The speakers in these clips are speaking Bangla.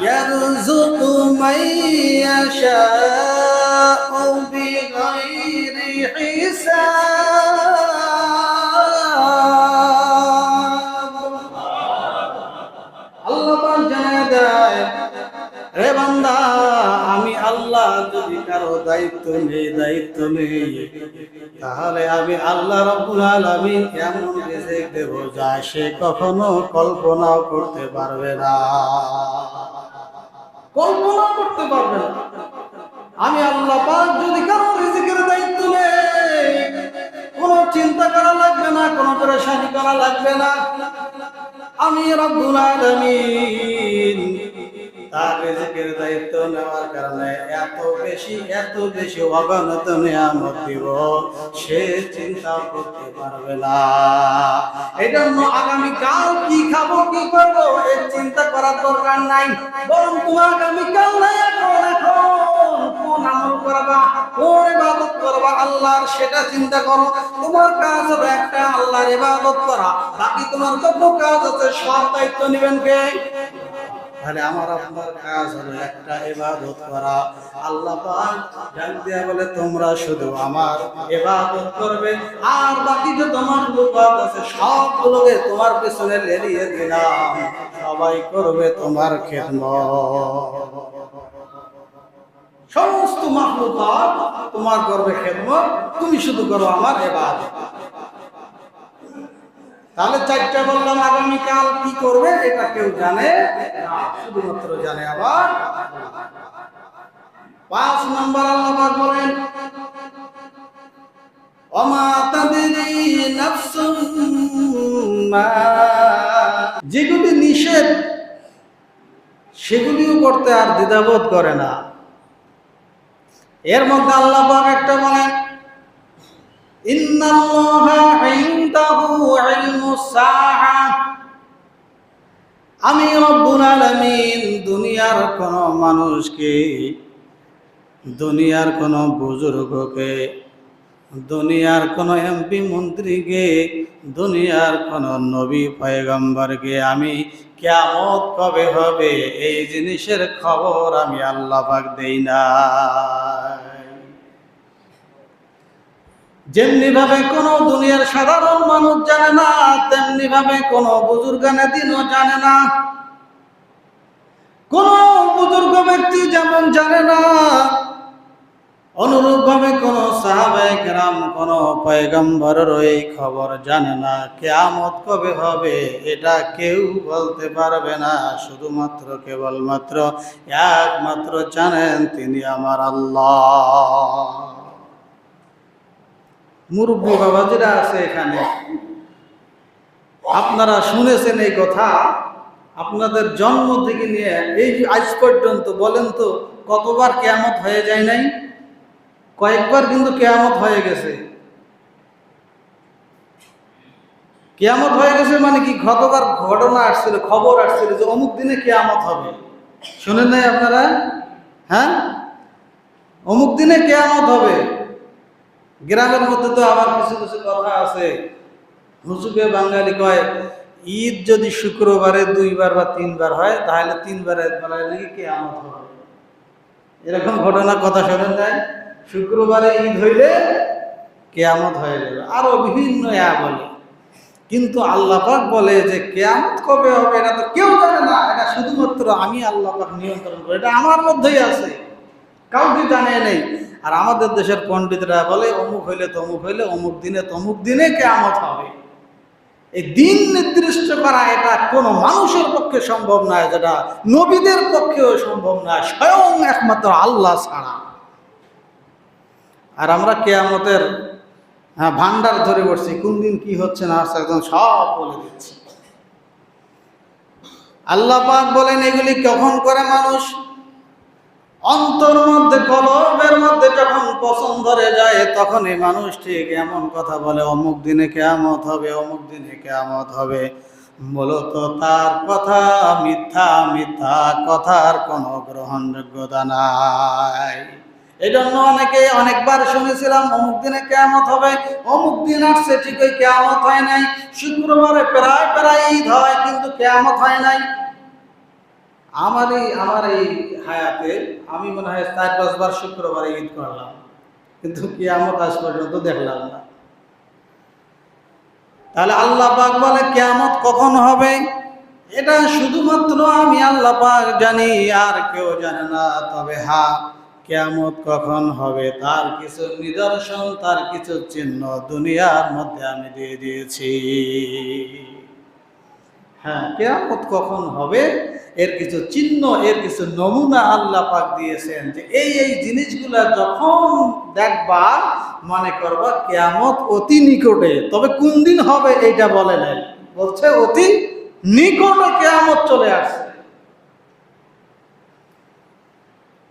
يرزق من يشاء بغير حساب আল্লাহ পাক জানায় দেয় রে বান্দা আমি আল্লাহ যদি কারো দায়িত্ব নেই দায়িত্ব নেই তাহলে আমি আল্লাহ রব্বুল আলামিন এমন রিজিক দেব যা সে কখনো কল্পনাও করতে পারবে না। কল্পনা করতে পারবে না। আমি আল্লাহ পাক যদি কারও রিজিকের দায়িত্ব নেই কোনো চিন্তা করা লাগবে না, কোনো পরেশানি করা লাগবে না। আমি রব্বুল আলামিন তার দায়িত্ব নেওয়ার কারণে এত বেশি এত বেশি অগণত নিয়ামত দিব, সে চিন্তা করতে পারবে না। আগামীকাল কি খাব, কি করব এর চিন্তা করার দরকার নাই। বরং আগামীকাল নাই এখন এখন আল্লাহর সেটা চিন্তা করো। তোমার কাজ হবে একটা, আল্লাহর ইবাদত করা। বাকি তোমার যত কাজ আছে, সব দায়িত্ব নেবেন কে? তাহলে আমার আপনার কাজ হলো একটা ইবাদত করা। আল্লাহ পাক ডাক বলে, তোমরা শুধু আমার ইবাদত করবে, আর বাকি যে তোমার লোক আছে, সবগুলোকে তোমার পেছনে লেলিয়ে দিলাম। সবাই করবে তোমার খেদমত। সমস্ত মাহলুকাত তোমার করবে খেদমত, তুমি শুধু করো আমার ইবাদত। তাহলে চারটা বললাম, আগামীকাল কি করবে এটা কেউ জানে? শুধুমাত্র জানে আবার পাঁচ নম্বর আল্লাহ বলেন যেগুলি নিষেধ, সেগুলিও করতে আর দ্বিধাবোধ করে না। এর মধ্যে আল্লাহ একটা বলেন আমি রব্বুল আলমিন দুনিয়ার কোন মানুষকে, দুনিয়ার কোন বুজুর্গকে, দুনিয়ার কোন এমপি মন্ত্রীকে, দুনিয়ার কোন নবী পয়গম্বরকে আমি কেমন কবে হবে, এই জিনিসের খবর আমি আল্লাহ দেই না যেমনি ভাবে কোন দুনিয়ার সাধারণ মানুষ জানে না তেমনি ভাবে কোন বুজুর্গানে দিনও জানে না। কোন বুজুর্গ ব্যক্তি যেমন জানে না অনুরূপ ভাবে কোন সাহাবায়ে কেরাম, কোন পয়গম্বরের এই খবর জানে না। কেয়ামত কবে হবে এটা কেউ বলতে পারবে না, শুধুমাত্র, কেবলমাত্র একমাত্র জানেন তিনি আমার আল্লাহ। মুরব্বী বাবাজিরা আছে এখানে, আপনারা শুনেছেন এই কথা, আপনাদের জন্ম থেকে নিয়ে এই আজ পর্যন্ত বলেন তো, কতবার কেয়ামত হয়ে যায় নাই? কয়েকবার কিন্তু কেয়ামত হয়ে গেছে। কেয়ামত হয়ে গেছে মানে কি? গতবার ঘটনা আসছিল, খবর আসছিল যে অমুক দিনে কেয়ামত হবে। শুনেন নাই আপনারা? হ্যাঁ? অমুক দিনে কেয়ামত হবে। গ্রামের মধ্যে তো আবার কিছু কিছু কথা আছে। হুসুকে বাঙালি কয়, ঈদ যদি শুক্রবারে দুইবার বা তিনবার হয়, তাহলে তিনবারের বেলায় নাকি কেয়ামত হবে। এরকম ঘটনা কথা শোনেন নাই? শুক্রবারে ঈদ হইলে কেয়ামত হয়ে যাবে। আরও বিভিন্ন ইয়া বলে। কিন্তু আল্লাহ পাক বলে যে, কেয়ামত কবে হবে, এটা তো কেউ জানে না। এটা শুধুমাত্র আমি আল্লাহ পাক নিয়ন্ত্রণ করি। এটা আমার মধ্যেই আছে। কাউকে জানে নেই। আর আমাদের দেশের পণ্ডিতরা বলে, অমুক হইলে তমুক হইলে, অমুক দিনে তমুক দিনে কেয়ামত হবে। এই দিন নির্দিষ্ট করা এটা কোনো মানুষের পক্ষে সম্ভব নয়, যেটা নবীদের পক্ষেও সম্ভব নয়, স্বয়ং একমাত্র আল্লাহ ছাড়া। আর আমরা কেয়ামতের হ্যাঁ ভান্ডার ধরে বসছি। কোন দিন কি হচ্ছে না হচ্ছে একদম সব বলে দিচ্ছি। আল্লাহ পাক বলেন, এগুলি কখন করে মানুষ? অন্তর মধ্যে, কলবের মধ্যে যখন পছন্দ ধরে যায় তখন এই মানুষটি এমন কথা বলে, অমুক দিনে কেয়ামত হবে, অমুক দিনে কেয়ামত হবে। মূলত তার কথা মিথ্যা মিথ্যা কথার কোনো গ্রহণযোগ্যতা নাই। এই জন্য অনেকে অনেকবার শুনেছিলাম, অমুক দিনে কেয়ামত হবে, অমুক দিন আসছে, ঠিকই কেয়ামত হয় নাই। শুক্রবারে প্রায় প্রায় ঈদ হয়, কিন্তু কেয়ামত হয় নাই। আমার এই আমার এই হায়াতে আমি মনে হয় চার পাঁচবার শুক্রবারে ঈদ করলাম। কিন্তু কিয়ামত আজ পর্যন্ত দেখলাম না। তাহলে আল্লাহ পাক বলে, কিয়ামত কখন হবে? এটা শুধুমাত্র আমি আল্লাহ পাক জানি, আর কেউ জানে না। তবে হা, কেয়ামত কখন হবে? তার কিছু নিদর্শন, তার কিছু চিহ্ন দুনিয়ার মধ্যে আমি দিয়ে দিয়েছি। হ্যাঁ। কেয়ামত কখন হবে? এর কিছু চিহ্ন, এর কিছু নমুনা আল্লাহ পাক দিয়েছেন যে এই এই জিনিসগুলা যখন দেখবা মনে করবা কেয়ামত অতি নিকটে। তবে কোন দিন হবে এইটা বলে নাই। বলছে অতি নিকটে কেয়ামত চলে আসছে।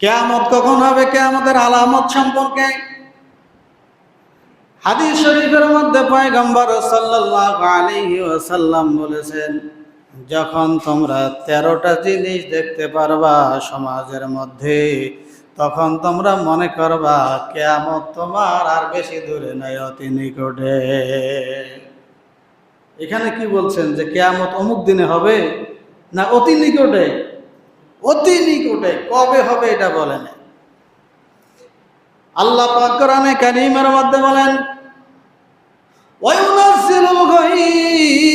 কেয়ামত কখন হবে? কেয়ামতের আলামত সম্পর্কে হাদিস শরীফের মধ্যে পয়গম্বর সাল্লাল্লাহু আলাইহি ওয়াসাল্লাম বলেছেন যখন তোমরা তেরোটা জিনিস দেখতে পারবা সমাজের মধ্যে, তখন তোমরা মনে করবা, কেয়ামত তোমার আর বেশি দূরে নাই অতি নিকটে। এখানে কি বলছেন যে কেয়ামত অমুক দিনে হবে না অতি নিকটে? অতি নিকটে। কবে হবে এটা বলেন? আল্লাহ পাক কোরআনে কারীমের মধ্যে বলেন গায়স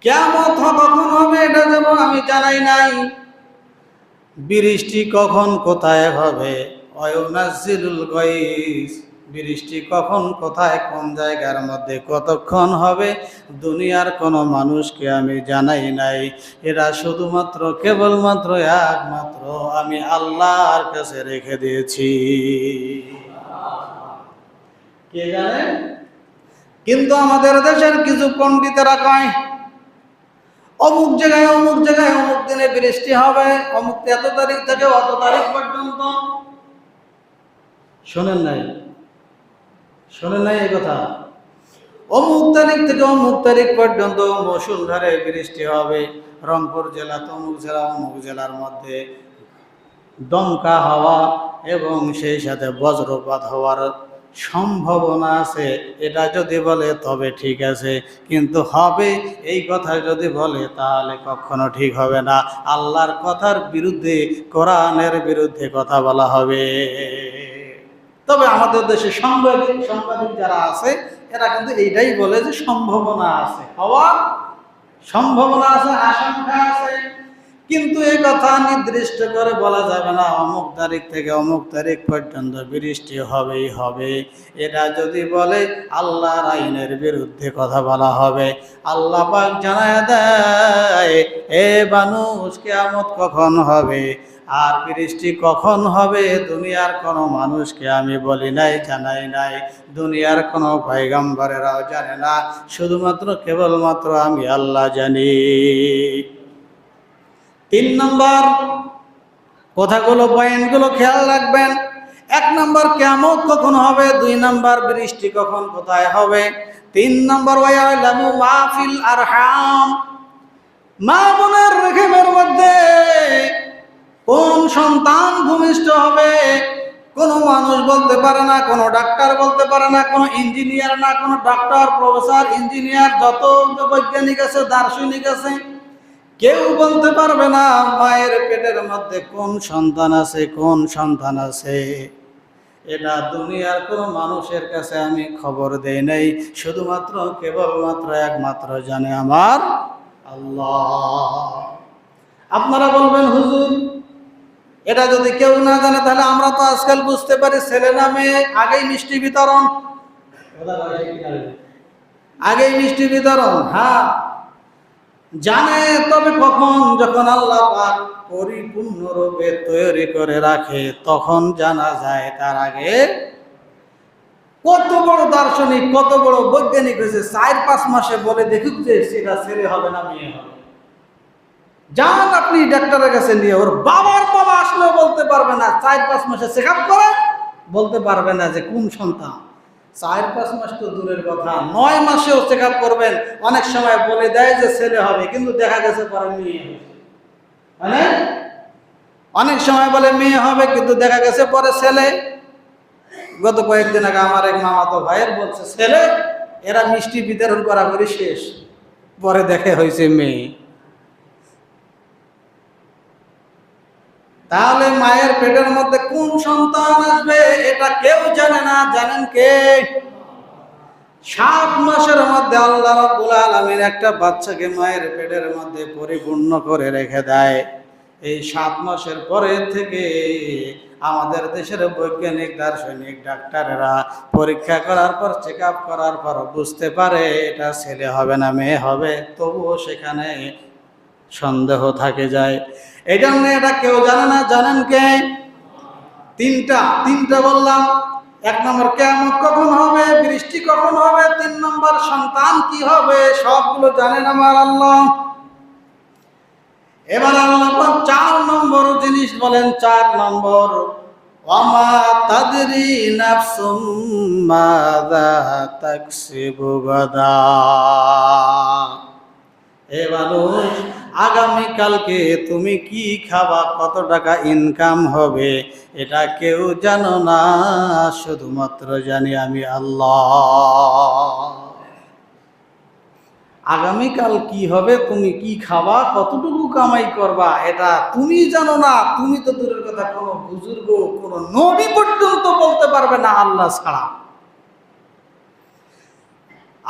কিয়ামত কখন হবে এটা যেমন আমি জানাই নাই। বৃষ্টি কখন কোথায় হবে? ওয়ায়ুনাজ্জিলুল গায়স। বৃষ্টি কখন কোথায়, কোন জায়গার মধ্যে কতক্ষণ হবে? দুনিয়ার কোনো মানুষকে আমি জানাই নাই। এরা শুধুমাত্র, কেবলমাত্র একমাত্র আমি আল্লাহর কাছে রেখে দিয়েছি। কে জানে? কিন্তু আমাদের দেশের কিছু পণ্ডিতেরা কয় অমুক জায়গায় অমুক জায়গায়, অমুক দিনে বৃষ্টি হবে, অমুক এত তারিখ থেকে অত তারিখ পর্যন্ত। শোনেন নাই শোনেন নাই এই কথা। অমুক তারিখ থেকে অমুক তারিখ পর্যন্ত মুসুলধারে বৃষ্টি হবে, রংপুর জেলা তমুক জেলা, অমুক জেলার মধ্যে দমকা হাওয়া এবং সেই সাথে বজ্রপাত হওয়ার সম্ভাবনা আছে, এটা যদি বলে তবে ঠিক আছে। কিন্তু হবে এই কথা যদি বলে তাহলে কখনো ঠিক হবে না। আল্লাহর কথার বিরুদ্ধে, কোরআনের বিরুদ্ধে কথা বলা হবে। তবে আমাদের দেশে সাংবাদিক সাংবাদিক যারা আছে, এরা কিন্তু এইটাই বলে যে সম্ভাবনা আছে। হওয়ার সম্ভাবনা আছে, আশঙ্কা আছে। কিন্তু এই কথা নির্দিষ্ট করে বলা যাবে না, অমুক তারিখ থেকে অমুক তারিখ পর্যন্ত বৃষ্টি হবেই হবে। এটা যদি বলে আল্লাহর আইনের বিরুদ্ধে কথা বলা হবে, আল্লাহ পাক জানায় দেয়, এ মানুষ কেয়ামত কখন হবে? আর বৃষ্টি কখন হবে? দুনিয়ার কোনো মানুষকে আমি বলি নাই, জানাই নাই। দুনিয়ার কোনো পয়গম্বরেরাও জানে না, শুধুমাত্র কেবলমাত্র আমি আল্লাহ জানি। তিন নম্বর, কথাগুলো, পয়েন্টগুলো খেয়াল রাখবেন। এক নম্বর কেমন কখন হবে? দুই নম্বর, বৃষ্টি কখন কোথায় হবে? তিন নম্বর মাহফিল আরহাম। মা বোনের রেখেমের মধ্যে কোন সন্তান ভূমিষ্ঠ হবে? কোনো মানুষ বলতে পারে না, কোনো ডাক্তার বলতে পারে না, কোনো ইঞ্জিনিয়ার না, কোনো ডক্টর প্রফেসর, ইঞ্জিনিয়ার, যত বৈজ্ঞানিক আছে, দার্শনিক আছে কেউ বলতে পারবে না, মায়ের পেটের মধ্যে কোন সন্তান আছে, কোন সন্তান আছে। এটা দুনিয়ার কোনো মানুষের কাছে আমি খবর দেই নাই, শুধুমাত্র কেবলমাত্র একমাত্র জানে আমার আল্লাহ। আপনারা বলবেন, হুজুর, এটা যদি কেউ না জানে, তাহলে আমরা তো আজকাল বুঝতে পারি ছেলে না মেয়ে, আগেই মিষ্টি বিতরণ। আগেই মিষ্টি বিতরণ হ্যাঁ। জানে তবে কখন যখন আল্লাহ পাক পরিপূর্ণরূপে তৈরি করে রাখে, তখন জানা যায় তার আগে কত বড় দার্শনিক, কত বড় বৈজ্ঞানিক হয়েছে। চার পাঁচ মাসে বলে দেখুক যে সেটা ছেলে হবে না মেয়ে হবে। যান আপনি ডাক্তারের কাছে নিয়ে, ওর বাবার বাবা আসলেও বলতে পারবে না। চার পাঁচ মাসে চেক করে বলতে পারবে না যে কোন সন্তান। চার পাঁচ মাস তো দূরের কথা। নয় মাসেও চেক আপ করবেন। অনেক সময় বলে দেয় যে ছেলে হবে, কিন্তু দেখা গেছে পরে মেয়ে মানে? অনেক সময় বলে মেয়ে হবে, কিন্তু দেখা গেছে পরে ছেলে। গত কয়েকদিন আগে আমার এক মামাতো ভাইয়ের বলছে, ছেলে, এরা মিষ্টি বিতরণ করা করে শেষ। পরে দেখে হয়েছে মেয়ে। তাহলে মায়ের পেটের মধ্যে কোন সন্তান আসবে, এটা কেউ জানে না, জানেন কে? সাত মাসের মধ্যে আল্লাহ রাব্বুল আলামিন একটা বাচ্চাকে মায়ের পেটের মধ্যে পরিপূর্ণ করে রেখে দেয়। এই সাত মাসের পরে থেকে আমাদের দেশের বৈজ্ঞানিক, দার্শনিক ডাক্তারেরা পরীক্ষা করার পর চেক করার পর বুঝতে পারে, এটা ছেলে হবে না, মেয়ে হবে, তবুও সেখানে সন্দেহ থাকে যায়। এই জন্য এটা কেউ জানে না, জানেন কে? তিনটা তিনটা বললাম। এক নম্বর কেমন কখন হবে? বৃষ্টি কখন হবে? তিন নম্বর, সন্তান কি হবে? সবগুলো জানেন আমার আল্লাহ। এবার আল্লাহ চার নম্বর জিনিস বলেন, চার নম্বর। ওয়ামা তাদরি নাফসুম মানুষ আগামীকালকে তুমি কি খাবা? কত টাকা ইনকাম হবে? এটা কেউ জানো না। শুধুমাত্র জানি আমি আল্লাহ। আগামীকাল কি হবে? তুমি কি খাবা? কতটুকু কামাই করবা? এটা তুমি জানো না। তুমি তো দূরের কথা কোনো বুজুর্গ, কোনো নবী পর্যন্ত বলতে পারবে না আল্লাহ ছাড়া।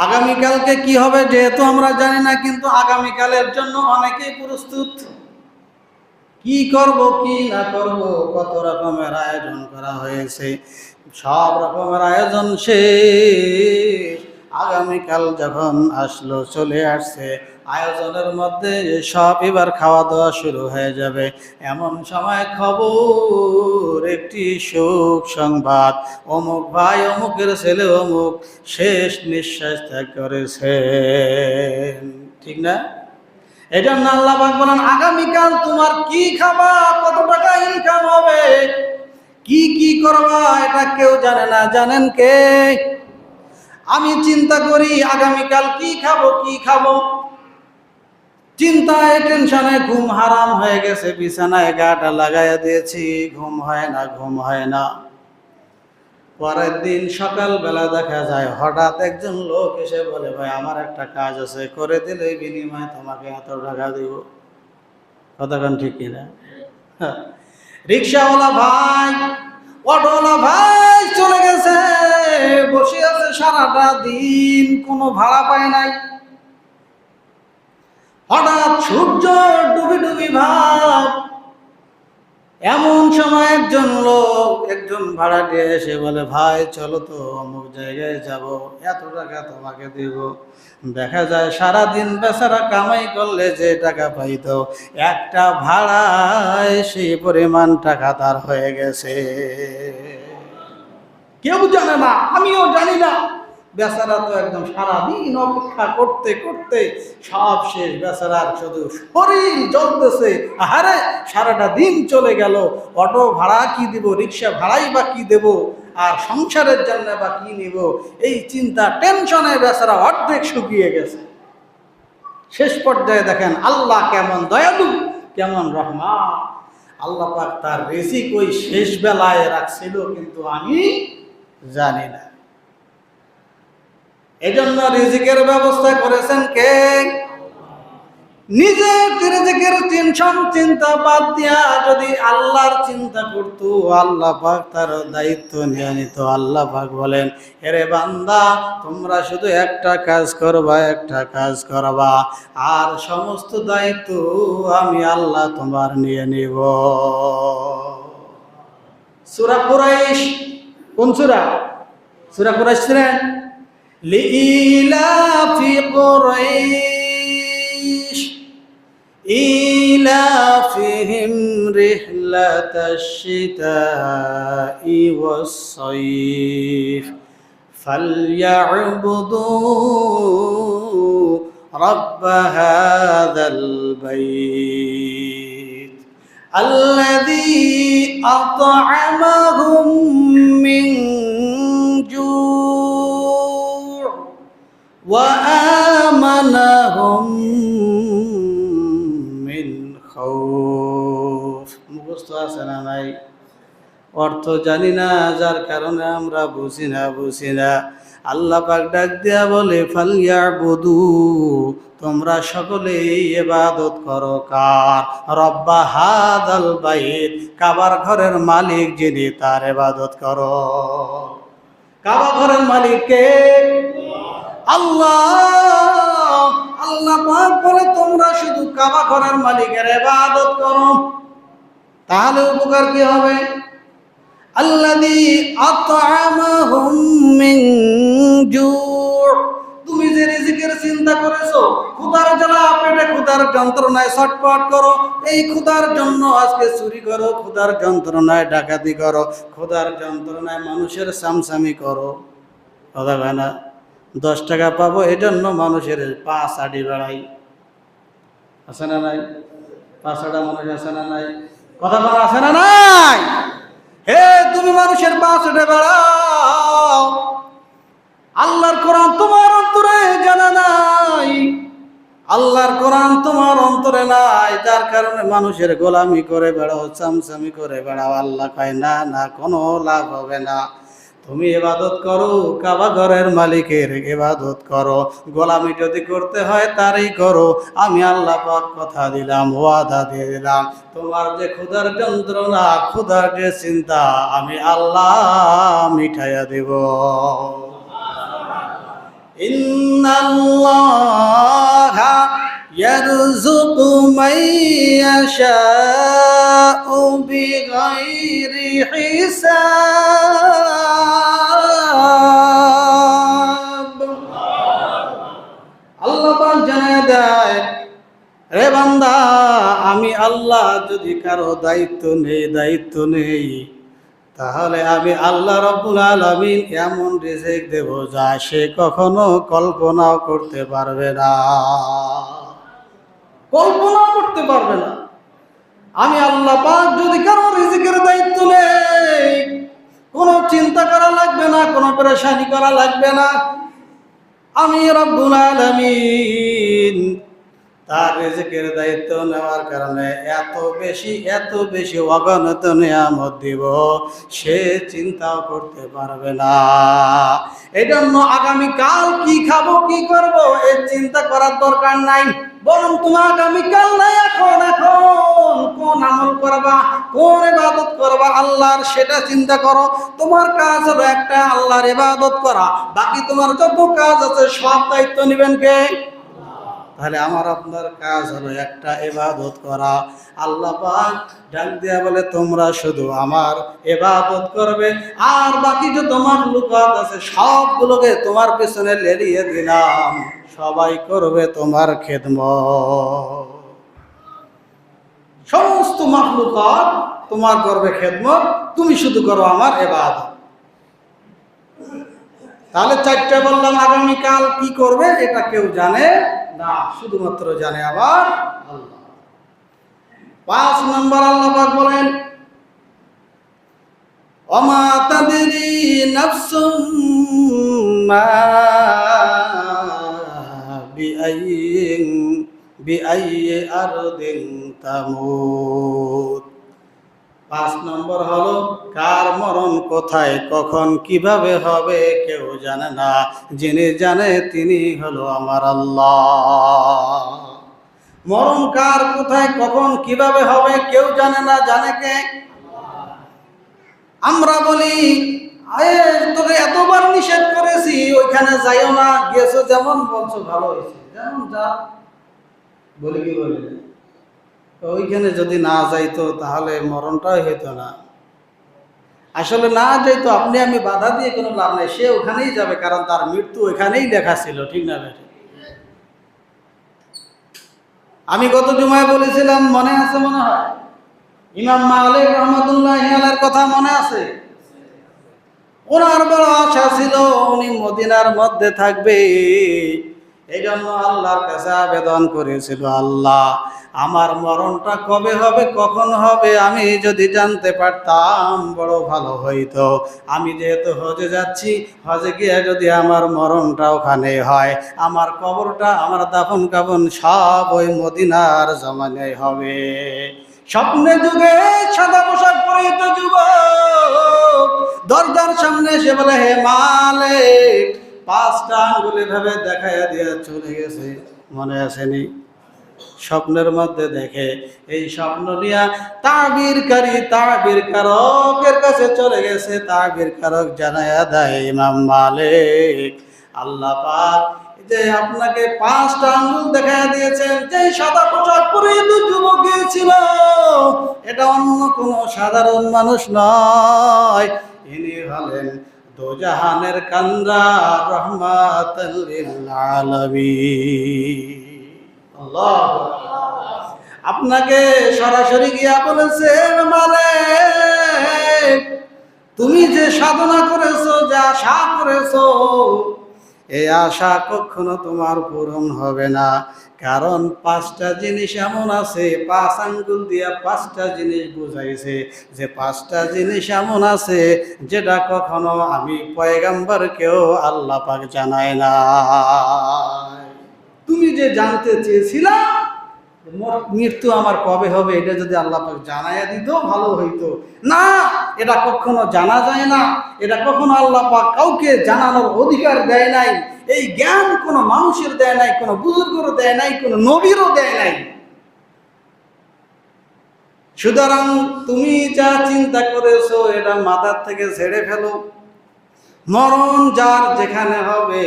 আগামীকালকে কি হবে যেহেতু আমরা জানি না, কিন্তু আগামীকালের জন্য অনেকেই প্রস্তুত। কি করব, কি না করব, কত রকমের আয়োজন করা হয়েছে। সব রকমের আয়োজন শেষ। আগামীকাল যখন আসলো, চলে আসছে। আয়োজনের মধ্যে সব এবার খাওয়া দাওয়া শুরু হয়ে যাবে। এমন সময় খবর, একটি শোক সংবাদ। অমুক ভাই, অমুকের ছেলে, অমুক শেষ নিঃশ্বাস ত্যাগ করেছে ঠিক না? এই জন্য আল্লাহ বলেন, আগামীকাল তোমার কি খাবা? কত টাকা ইনকাম হবে? কি কি করবা? এটা কেউ জানে না। জানেন কে? আমি চিন্তা করি আগামীকাল কি খাব কি খাব? চিন্তায়, টেনশনে ঘুম হারাম হয়ে গেছে, বিছানায় গাটা লাগাইয়া দিয়েছি, ঘুম হয় না, ঘুম হয় না। পরের দিন সকালবেলা দেখা যায়, হঠাৎ একজন লোক এসে বলে, ভাই, আমার একটা কাজ আছে, করে দিলে বিনিময়ে তোমাকে এত টাকা দিব। কতক্ষণ ঠিক কিনা? হ্যাঁ। রিক্সাওয়ালা ভাই, অটোওয়ালা ভাই চলে গেছে, বসে সারাটা দিন কোনো ভাড়া পায় নাই। হঠাৎ সূর্য ডুবি ডুবি ভাব। এমন সময় একজন লোক, একজন ভাড়া দিয়ে এসে বলে, ভাই, চলো তো, অমুক জায়গায় যাব। এত টাকা তোমাকে দিব। দেখা যায় সারা দিন বেচারা কামাই করলে যে টাকা পাইতো, একটা ভাড়ায় সেই পরিমাণ টাকা তার হয়ে গেছে। কেউ জানে না, আমিও জানি না। বেচারা তো একদম সারাদিন অপেক্ষা করতে করতে সব শেষ। বেচারার শুধু শরীর জ্বলতেছে। আহারে, সারাটা দিন চলে গেল। অটো ভাড়া কি দিব, রিক্সা ভাড়াই বা কি দেব, আর সংসারের জন্য বা কি নিব? এই চিন্তা, টেনশনে বেচারা অর্ধেক শুকিয়ে গেছে। শেষ পর্যায়ে দেখেন, আল্লাহ কেমন দয়ালু, কেমন রহমা আল্লাহ পাক তার রেসিক ওই শেষ বেলায় রাখছিল, কিন্তু আমি জানি না। এজন্য রিজিকের ব্যবস্থা করেছেন কে? নিজে রিজিকের টেনশন, চিন্তা বাদ দিয়া যদি আল্লাহর চিন্তা করতো, আল্লাহ তার দায়িত্ব নিয়ে নিত। আল্লাহ বলেন, এরে বান্দা, তোমরা শুধু একটা কাজ করবা, একটা কাজ করবা। আর সমস্ত দায়িত্ব আমি আল্লাহ তোমার নিয়ে নিব। সুরা কুরাইশ কোন সুরা সুরা কুরাইশ ছিলেন لإيلاف قريش إيلافهم رحلة الشتاء والصيف فليعبدوا رب هذا البيت الذي أطعمهم من جوع وآمنهم من خوف মুখস্থ আছে না নাই অর্থ জানি না যার কারণে আমরা বুঝি না বুঝি না আল্লাহ পাক ডাক দিয়া বলে ফালিয়া বধু তোমরা সকলেই এবাদত করো কার? রব্বা হাদাল বাইত, কাবার ঘরের মালিক যিনি তার এবাদত করো। কাবা ঘরের মালিক কে? আল্লাহ। আল্লাহ পাক বলে, তোমরা শুধু কাবা ঘরের মালিকের এবাদত করো। তাহলে উপকার কি হবে? তুমি যে রিজিকের চিন্তা করেছ, ক্ষুধার জ্বালা, পেটে ক্ষুধার যন্ত্রণায় ছটপট করো। এই ক্ষুধার জন্য আজকে চুরি করো, ক্ষুধার যন্ত্রণায় ডাকাতি করো, ক্ষুধার যন্ত্রণায় মানুষের সামসামি করো। কথা হয় না? দশ টাকা পাবো এই জন্য মানুষের পাঁচ আডি বেড়াই। আছে না নাই? পাঁচ আটা মানুষ আছে না নাই? কথা বলা আছে না নাই? হে তুমি মানুষের পাঁচ উঠে বেড়াও আল্লাহর কোরআন তোমার অন্তরে জানা নাই। আল্লাহর কোরআন তোমার অন্তরে নাই, যার কারণে মানুষের গোলামি করে বেড়াও, চামচামি করে বেড়াও। আল্লাহ কয়, না না, কোনো লাভ হবে না। তুমি এবাদত করো, কাবা ঘরের মালিকের এবাদত করো। গোলামি যদি করতে হয় তারই করো। আমি আল্লাহ পাক কথা দিলাম, ওয়াদা দিয়ে দিলাম। তোমার যে ক্ষুধার যন্ত্রণা, ক্ষুধার যে চিন্তা, আমি আল্লাহ মিঠাইয়া দেব। ইন্নাল্লাহ يرزق من يشاء بغير حساب আল্লাহ পাক জানায় দেয় রে বান্দা আমি আল্লাহ যদি কারো দায়িত্ব নেই দায়িত্ব নেই তাহলে আমি আল্লাহ রব্বুল আলমিন এমন রিজেক দেব যা সে কখনো কল্পনাও করতে পারবে না কল্পনাও করতে পারবে না। আমি আল্লাহ পাক যদি কারও রিজিকের দায়িত্ব নেই, কোনো চিন্তা করা লাগবে না, কোনো পরেশানি করা লাগবে না। আমি রব্বুল আলমিন তার রিজিকের দায়িত্ব নেওয়ার কারণে এত বেশি এত বেশি অগণিত নিয়ামত দিব, সে চিন্তাও করতে পারবে না। এই জন্য আগামীকাল কি খাব, কি করব এই চিন্তা করার দরকার নাই। বরং তোমার আগামীকাল নাই এখন এখন। কোন আমল করবা, কোন ইবাদত করবা, আল্লাহর সেটা চিন্তা করো। তোমার কাজ হলো একটা আল্লাহর ইবাদত করা। বাকি তোমার যত কাজ আছে সব দায়িত্ব নেবেন কে? তাহলে আমার আপনার কাজ হলো একটা এবাদত করা। আল্লাহ ডাক দিয়া বলে, তোমরা শুধু আমার এবাদত করবে, আর বাকি যে তোমার লুকাত আছে, সবগুলোকে তোমার পেছনে লেরিয়ে দিলাম। সবাই করবে তোমার খেদমত। সমস্ত মাহলুকাত তোমার করবে খেদমত, তুমি শুধু করো আমার এবাদত তাহলে চারটে বললাম, আগামীকাল কি করবে, এটা কেউ জানে? না। শুধুমাত্র জানে আবার আল্লাহ। পাঁচ নম্বর আল্লাহ পাক বলেন, অমা তাদেরি নফসুম মা বিআইয়িন, বিআইয়ি তামুত। পাঁচ নম্বর হলো, কার মরণ কোথায়, কখন, কীভাবে হবে, কেউ জানে না। যিনি জানে তিনি হলো আমার আল্লাহ। মরণ কার কোথায়, কখন, কীভাবে হবে, কেউ জানে না, জানে কে? আমরা বলি তোকে এতবার নিষেধ করেছি, ওইখানে যাইও না, গেছো যেমন বলছো, ভালো হয়েছে। যেমন যা বলি কি বলি? ওইখানে যদি না যাইতো তাহলে মরণটাই হইতো না। আসলে না যাইতো, আপনি আমি বাধা দিয়ে কোনো লাভ নাই। সে ওখানেই যাবে, কারণ তার মৃত্যু ওখানেই লেখা ছিল, ঠিক না? আমি গত জুমায় বলেছিলাম, মনে আছে মনে হয়? ইমাম মালিক রহমতুল্লাহ আলার কথা মনে আছে? ওনার বড় আশা ছিল, উনি মদিনার মধ্যে থাকবে। এই জন্য আল্লাহর কাছে আবেদন করেছিল, আল্লাহ, আমার মরণটা কবে হবে, কখন হবে? আমি যদি জানতে পারতাম, বড় ভালো হইতো। আমি যেহেতু হজে যাচ্ছি, হজে গিয়ে যদি আমার মরণটা ওখানে হয়, আমার কবরটা, আমার দাফন কাফন সব ওই মদিনার জমানে হবে। স্বপ্নে যুগে সাদা পোশাক পরিহিত যুবক, দরজার সামনে এসে বলে, হে মালিক পাঁচটা আঙ্গুল এভাবে দেখাইয়া দিয়া চলে গেছে, মনে আসেনি। স্বপ্নের মধ্যে দেখে এই স্বপ্ন নিয়া তাবিরকারী তাবির কারকের কাছে চলে গেছে। তাবির কারক জানায়া দেয়, ইমাম মালিক, আল্লাহ পাক যে আপনাকে পাঁচটা আঙ্গুল দেখা দিয়েছেন যে সাদা পোশাক পরে যুবক গিয়েছিল, এটা অন্য কোনো সাধারণ মানুষ নয়। ইনি হলেন দোজাহানের কান্দা রহমাত আপনাকে সরাসরি গিয়া বলেছেন মালে তুমি যে সাধনা করেছ, যা আশা করেছ এই আশা কখনো তোমার পূরণ হবে না। কারণ পাঁচটা জিনিস এমন আছে, পাঁচ আঙ্গুল দিয়া পাঁচটা জিনিস বুঝাইছে। যে পাঁচটা জিনিস এমন আছে, যেটা কখনো আমি পয়গাম্বারকেও আল্লাহ পাক জানায় না তুমি যে জানতে চেয়েছিলা মৃত্যু আমার কবে হবে এটা যদি আল্লাহ জানাইয়া দিত, ভালো হইতো। না, এটা কখনো জানা যায় না। এটা কখনো আল্লাহ কাউকে জানানোর অধিকার দেয় নাই। এই জ্ঞান কোনো মানুষের দেয় নাই, কোনো বুজুর্গরও দেয় নাই, কোনো নবীরও দেয় নাই। সুতরাং তুমি যা চিন্তা করেছ, এটা মাথার থেকে ছেড়ে ফেলো। মরণ যার যেখানে হবে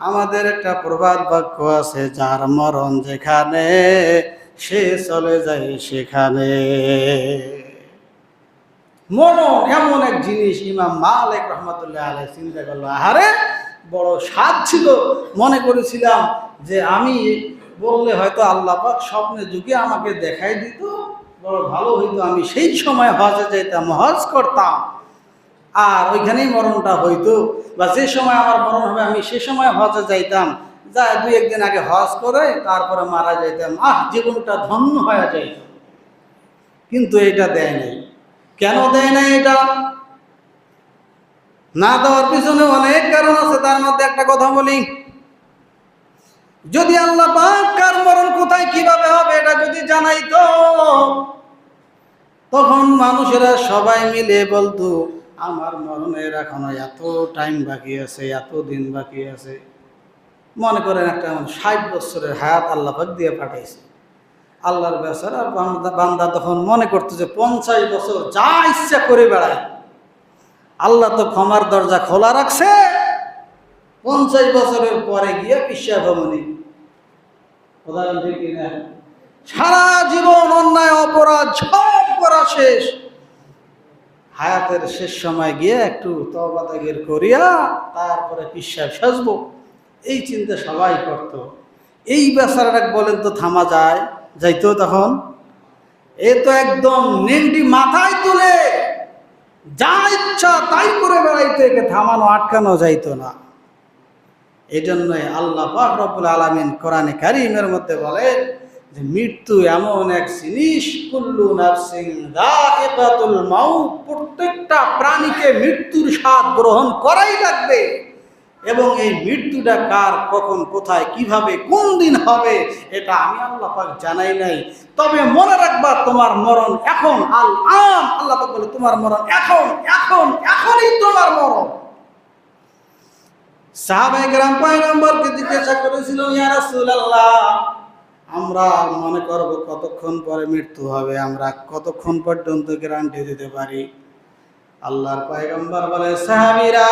আমাদের একটা প্রবাদ বাক্য আছে, যার মরণ যেখানে, সে চলে যায় সেখানে। মরণ এমন এক জিনিস, ইমাম মালিক রহমতুল্লাহ আলাই চিন্তা করল, আহারে, বড় স্বাদ ছিল। মনে করেছিলাম যে আমি বললে হয়তো আল্লাহ পাক স্বপ্নে যুগে আমাকে দেখাই দিত, বড় ভালো হইতো। আমি সেই সময় হজে যেতাম হজ করতাম। আর ওইখানেই মরণটা হইতো। বা যে সময় আমার মরণ হবে, আমি সে সময় হজে যাইতাম। যা দুই একদিন আগে হজ করে, তারপরে মারা যাইতাম। আহ, জীবনটা ধন্য হয়ে যাইত কিন্তু এটা দেয় নাই। কেন দেয় নাই এটা? না দেওয়ার পিছনে অনেক কারণ আছে, তার মধ্যে একটা কথা বলি। যদি আল্লাহ কার মরণ কোথায়, কীভাবে হবে, এটা যদি জানাইতো, তখন মানুষেরা সবাই মিলে বলতো আমার মরণের এখনও এত টাইম বাকি আছে, এত দিন বাকি আছে। মনে করেন একটা ষাট বছরের হায়াত আল্লাহ পাক দিয়ে পাঠাইছে। আল্লাহর বেচারা বান্দা তখন মনে করতো যে পঞ্চাশ বছর যা ইচ্ছা করে বেড়ায়। আল্লাহ তো ক্ষমার দরজা খোলা রাখছে। পঞ্চাশ বছরের পরে গিয়ে পিসা ভবনী? সারা জীবন অন্যায়, অপরাধ, সব করা শেষ। হায়াতের শেষ সময় গিয়ে একটু তবা তাগির করিয়া তারপরে পিসাব সাজবো। এই চিন্তা সবাই করত। এই বেচারাটা বলেন তো থামা যায় যাইতো তখন। এ তো একদম নেংটি মাথায় তুলে যা ইচ্ছা তাই করে বেড়াইতো, একে থামানো, আটকানো যাইতো না। এই জন্যই আল্লাহ পাক রব্বুল আলামিন কোরআনে কারিমের মধ্যে বলে যে মৃত্যু এমন এক জিনিস, কুল্লু যায়িকাতুল মাউত, প্রত্যেকটা প্রাণীকে মৃত্যুর স্বাদ গ্রহণ করাই লাগবে। এবং এই মৃত্যুটা কার, কখন, কোথায়, কীভাবে, কোন দিন হবে, এটা আমি আল্লাহ পাক জানাই নাই। তবে মনে রাখবা, তোমার মরণ এখন, আল আম, আল্লাহ পাক বলে, তোমার মরণ এখন এখন, এখনই তোমার মরণ। সাহাবাই গ্রাম পয়গম্বরকে জিজ্ঞাসা করেছিল আমরা মনে করব কতক্ষণ পরে মৃত্যু হবে, আমরা কতক্ষণ পর্যন্ত গ্যারান্টি দিতে পারি? আল্লাহর পয়গম্বর বলে, সাহাবিরা,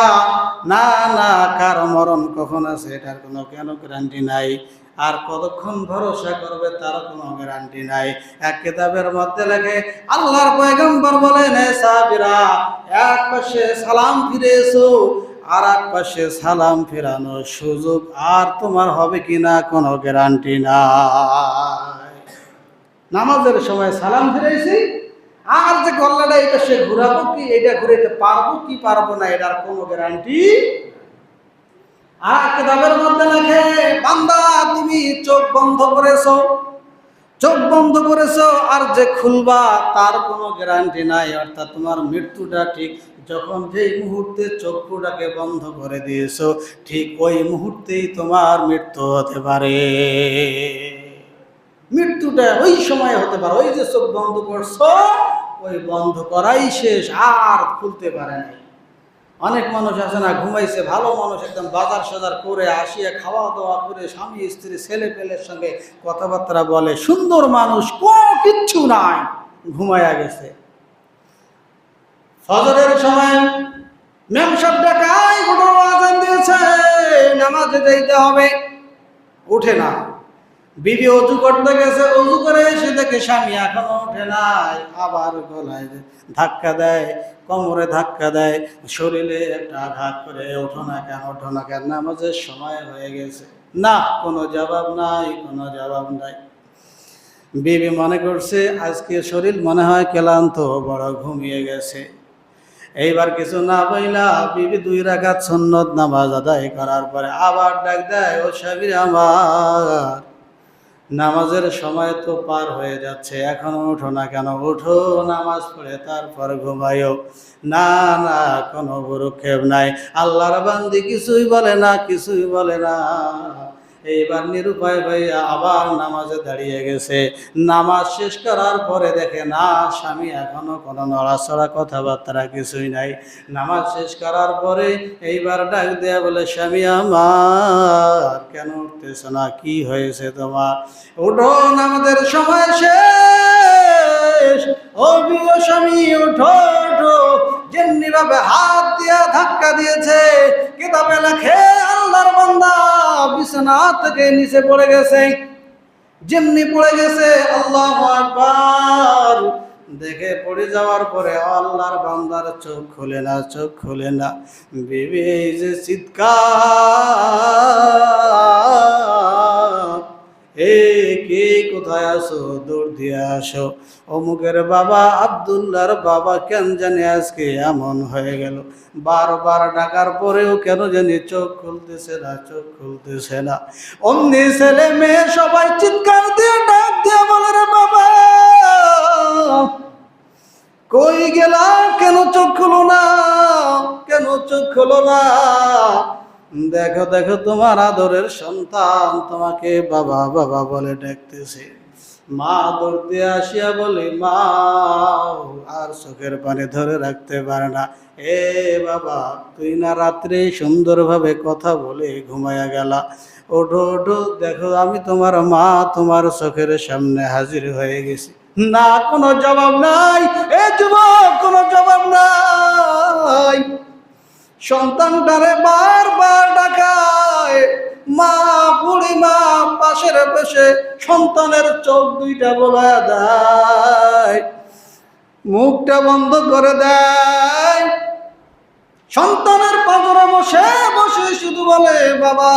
না না, কার মরণ কখন আছে এটার কোনো কেন গ্যারান্টি নাই? আর কতক্ষণ ভরসা করবে তার কোনো গ্যারান্টি নাই? এক কিতাবের মধ্যে লেখে, আল্লাহর পয়গম্বর "হে সাহাবীরা, এক পাশে সালাম ফিরে এসো আর এক পাশে সালাম ফেরানোর সুযোগ আর তোমার হবে কিনা কোনো গ্যারান্টি নাই। নামাজের সময় সালাম ফিরেছি আর যে গল্লাটা এটা সে ঘুরাবো কি, এটা ঘুরাইতে পারব কি পারব না, এটার কোনো গ্যারান্টি আর কিতাবের মধ্যে লেখে, বান্দা, তুমি চোখ বন্ধ করেছ চোখ বন্ধ করেছ আর যে খুলবা তার কোনো গ্যারান্টি নাই, অর্থাৎ তোমার মৃত্যুটা ঠিক যখন যেই মুহূর্তে চক্ষুটাকে বন্ধ করে দিয়েছ, ঠিক ওই মুহূর্তেই তোমার মৃত্যু হতে পারে। মৃত্যুটা ওই সময় হতে পারে, ওই যে চোখ বন্ধ করছ, ওই বন্ধ করাই শেষ, আর খুলতে পারে নাই। অনেক মানুষ আছে না, ঘুমাইছে, ভালো মানুষ একদম, বাজার সাজার করে আসিয়া খাওয়া দাওয়া করে স্বামী, স্ত্রী ছেলে পেলের সঙ্গে কথাবার্তা বলে। সুন্দর মানুষ, কোনো কিচ্ছু নাই, ঘুমাইয়া গেছে। ফজরের সময় ম্যাম সব কোনো আজান দিয়েছে, নামাজে যাইতে হবে। উঠে না। বিবি অজু করতে গেছে, অজু করে এসে দেখে স্বামী এখনও ওঠে নাই, আবার গলায় ধাক্কা দেয়, কোমরে ধাক্কা দেয়, শরীরে একটা আঘাত করে, ওঠো না কেন, ওঠো না কেন, নামাজের সময় হয়ে গেছে। না, কোনো জবাব নাই, কোনো জবাব নাই। বিবি মনে করছে, আজকে শরীর মনে হয় ক্লান্ত, বড় ঘুমিয়ে গেছে। এইবার কিছু না বইলা বিবি দুই রাখাত সন্ন্যত নামাজ আদায় করার পরে আবার ডাক দেয়, ও সাবির আমার নামাজের সময় তো পার হয়ে যাচ্ছে, এখন উঠো না কেন? উঠো, নামাজ পড়ে, তারপর ঘুমায়ও না না, কোনো গুরুক্ষেপ নাই। আল্লাহর বান্দি কিছুই বলে না, কিছুই বলে না। এইবার নিরুপায় ভাইয়া আবার নামাজে দাঁড়িয়ে গেছে। নামাজ শেষ করার পরে দেখে, না, স্বামী, এখনও কোনো নড়াচড়া কথাবার্তা কিছুই নাই। নামাজ শেষ করার পরে এইবার ডাক দেয়া বলে, স্বামী, আমার কেন উঠতেছ না? কি হয়েছে তোমার? উঠো আমাদের সময় শেষ। ও স্বামী, উঠো উঠো। যেমনি ভাবে হাত দিয়া ধাক্কা দিয়েছে। কিতাবে লেখে, আল্লাহর বান্দা বিছানা থেকে নিচে পড়ে গেছে। যেমনি পড়ে গেছে, আল্লাহ আকবার। দেখে পড়ে যাওয়ার পরে আল্লাহর বান্দার চোখ খুলে না, চোখ খুলে না। বিবি যে চিৎকার। এ কে কোথায় আসো দৌড় দিয়ে আসো। অমুকের বাবা আবদুল্লার বাবা কেন জানি আজকে এমন হয়ে গেল। বারবার ডাকার পরেও কেন জানি চোখ খুলতেছে না, চোখ খুলতেছে না। অমনি ছেলে মেয়ে সবাই চিৎকার দিয়ে ডাক দিয়ে বলে, রে বাবা, কই গেলা? কেন চোখ খুলো না? কেন চোখ খুলো না? দেখো দেখো তোমার আদরের সন্তান তোমাকে বাবা বাবা বলে ডাকতেছে। মা দৌড় দিয়ে আসিয়া বলে, মা, আর চোখের পানি ধরে রাখতে পারে না। এ বাবা, তুই না রাত্রে সুন্দরভাবে কথা বলে ঘুমাইয়া গেলা। ওঠো ওঠো, দেখো আমি তোমার মা, তোমার চোখের সামনে হাজির হয়ে গেছি। না, কোনো জবাব নাই, এ যুবক, কোনো জবাব নাই। সন্তানটারে বারবার ডাকায়। মা বুড়ি মা পাশের পাশে সন্তানের চোখ দুইটা বলা দেয়। মুখটা বন্ধ করে দেয়। সন্তানের পাদরে বসে বসে শুধু বলে, বাবা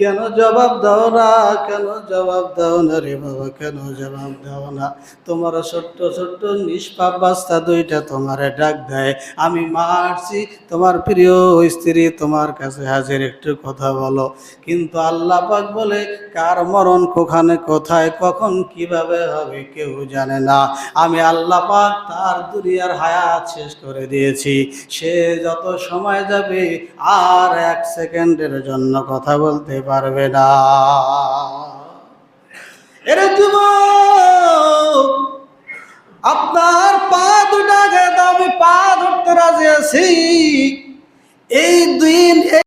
কেন জবাব দাও না? কেন জবাব দাও না রে বাবা? কেন জবাব দাও না? তোমার ছোট্ট ছোট্ট, নিষ্পাপ বাস্তা দুইটা তোমারে ডাক দেয়। আমি মারছি, তোমার প্রিয় স্ত্রী তোমার কাছে হাজির, একটু কথা বলো। কিন্তু আল্লাহ পাক বলে, কার মরণ কোখানে, কোথায়, কখন, কীভাবে হবে কেউ জানে না। আমি আল্লাহ পাক তার দুনিয়ার হায়াত শেষ করে দিয়েছি। সে যত সময় যাবে, আর এক সেকেন্ডের জন্য কথা বলতে পারবে না। এর যুব আপনার পা দুটা দুটাকে আমি পা ধরতে রাজি আছি। এই দিন